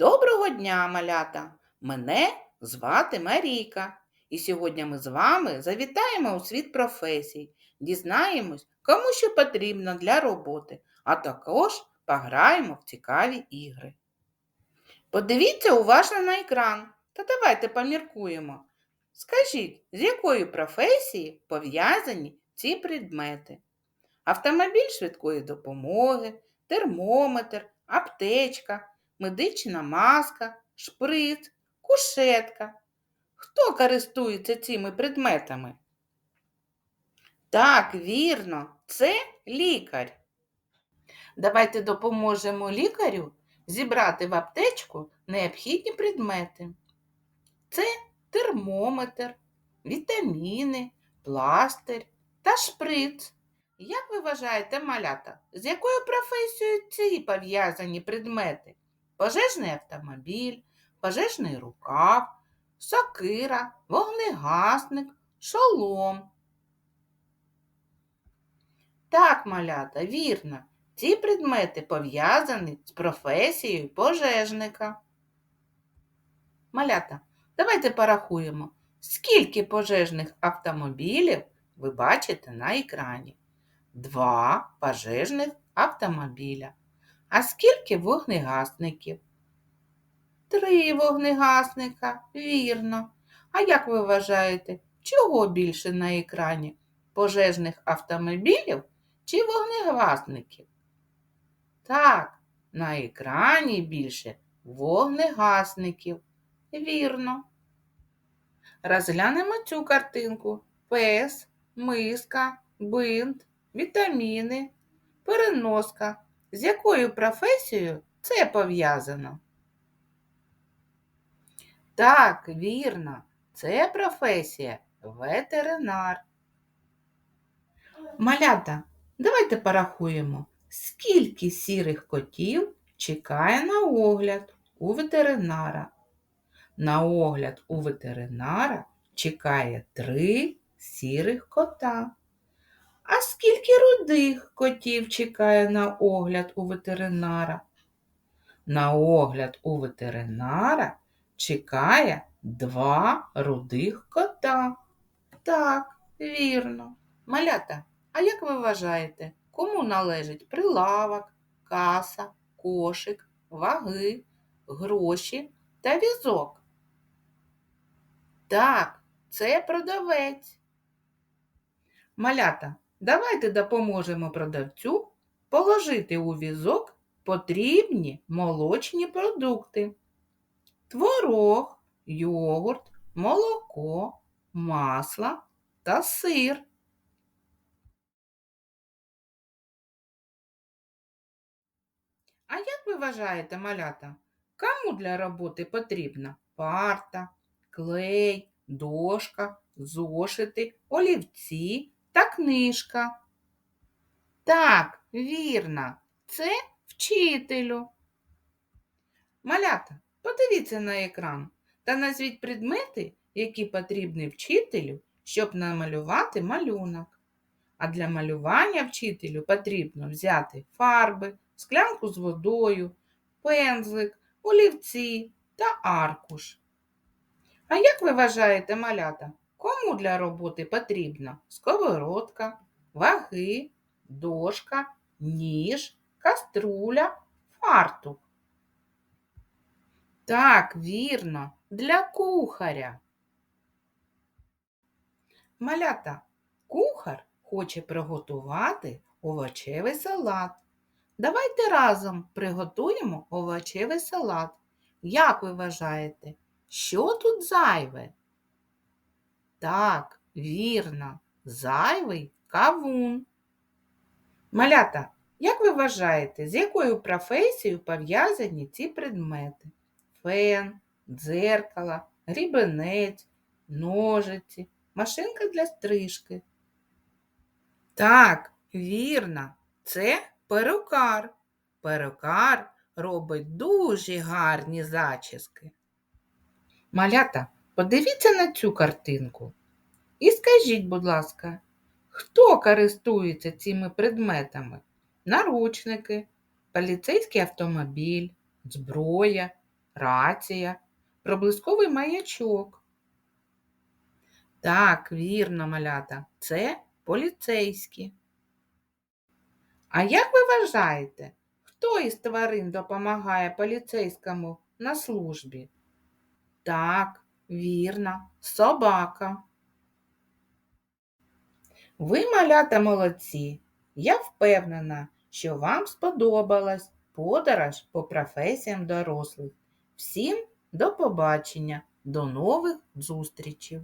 Доброго дня, малята! Мене звати Марійка. І сьогодні ми з вами завітаємо у світ професій, дізнаємось, кому що потрібно для роботи, а також пограємо в цікаві ігри. Подивіться уважно на екран та давайте поміркуємо. Скажіть, з якою професією пов'язані ці предмети? Автомобіль швидкої допомоги, термометр, аптечка, медична маска, шприц, кушетка. Хто користується цими предметами? Так, вірно, це лікар. Давайте допоможемо лікарю зібрати в аптечку необхідні предмети. Це термометр, вітаміни, пластир та шприц. Як ви вважаєте, малята, з якою професією ці пов'язані предмети? Пожежний автомобіль, пожежний рукав, сокира, вогнегасник, шолом. Так, малята, вірно, ці предмети пов'язані з професією пожежника. Малята, давайте порахуємо, скільки пожежних автомобілів ви бачите на екрані. Два пожежних автомобіля. А скільки вогнегасників? Три вогнегасника, вірно. А як ви вважаєте, чого більше на екрані? Пожежних автомобілів чи вогнегасників? Так, на екрані більше вогнегасників. Вірно. Розглянемо цю картинку. Пес, миска, бинт, вітаміни, переноска. З якою професією це пов'язано? Так, вірно, це професія ветеринар. Малята, давайте порахуємо, скільки сірих котів чекає на огляд у ветеринара. На огляд у ветеринара чекає три сірих кота. А скільки рудих котів чекає на огляд у ветеринара? На огляд у ветеринара чекає два рудих кота. Так, вірно. Малята, а як ви вважаєте, кому належить прилавок, каса, кошик, ваги, гроші та візок? Так, це продавець. Малята, давайте допоможемо продавцю положити у візок потрібні молочні продукти. Творог, йогурт, молоко, масло та сир. А як ви вважаєте, малята, кому для роботи потрібна парта, клей, дошка, зошити, олівці та книжка? Так, вірно, це вчителю. Малята, подивіться на екран та назвіть предмети, які потрібні вчителю, щоб намалювати малюнок. А для малювання вчителю потрібно взяти фарби, склянку з водою, пензлик, олівці та аркуш. А як ви вважаєте, малята, кому для роботи потрібна сковородка, ваги, дошка, ніж, каструля, фартук? Так, вірно, для кухаря. Малята, кухар хоче приготувати овочевий салат. Давайте разом приготуємо овочевий салат. Як ви вважаєте, що тут зайве? Так, вірно, зайвий кавун. Малята, як ви вважаєте, з якою професією пов'язані ці предмети? Фен, дзеркало, грібенець, ножиці, машинка для стрижки. Так, вірно, це перукар. Перукар робить дуже гарні зачіски. Малята, подивіться на цю картинку і скажіть, будь ласка, хто користується цими предметами? Наручники, поліцейський автомобіль, зброя, рація, проблисковий маячок. Так, вірно, малята, це поліцейські. А як ви вважаєте, хто із тварин допомагає поліцейському на службі? Так, вірно, собака. Ви, малята, молодці. Я впевнена, що вам сподобалась подорож по професіям дорослих. Всім до побачення, до нових зустрічей!